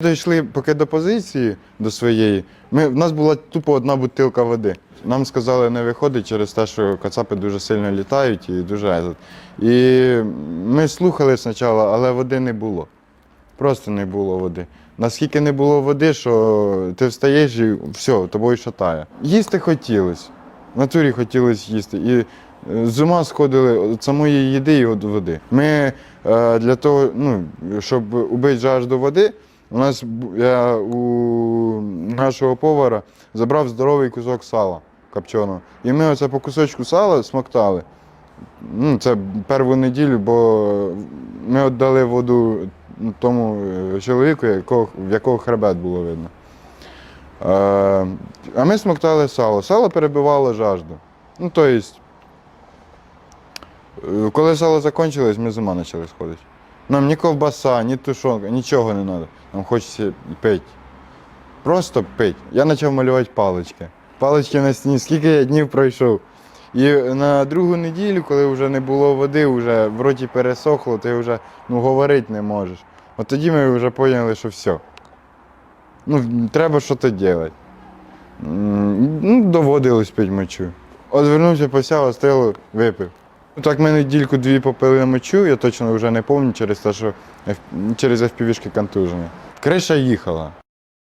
Дійшли поки до позиції до своєї. Ми, в нас була тупо одна бутилка води. Нам сказали не виходить через те, що кацапи дуже сильно літають і дуже. І ми слухали спочатку, але води не було. Просто не було води. Наскільки не було води, що ти встаєш і все, тобою шатає. Їсти хотілося. В натурі хотілося їсти. І е, з ума сходили від самої їди і від води. Ми е, для того, ну, щоб убити жажду води, у нас я у нашого повара забрав здоровий кусок сала копченого. І ми оце по кусочку сала смоктали. Ну, це першу неділю, бо ми віддали воду тому е, чоловіку, якого, в якого хребет було видно. Е, а ми смоктали сало. Сало перебивало жажду. Ну, тобто, коли сало закінчилось, ми з ума почали сходити. Нам ні ковбаса, ні тушонка, нічого не треба. Нам хочеться пити. Просто пити. Я почав малювати палички. Палички на стіні, скільки я днів пройшов. І на другу неділю, коли вже не було води, вже в роті пересохло, ти вже ну, говорити не можеш. От тоді ми вже поняли, що все. Ну, треба щось робити. Ну, доводилось пити мочу. От вернувся, посяв, остило, випив. Так ми недільку дві попили мочу, я точно вже не пам'ятаю через те, що через FPV-шки контуження. Криша їхала.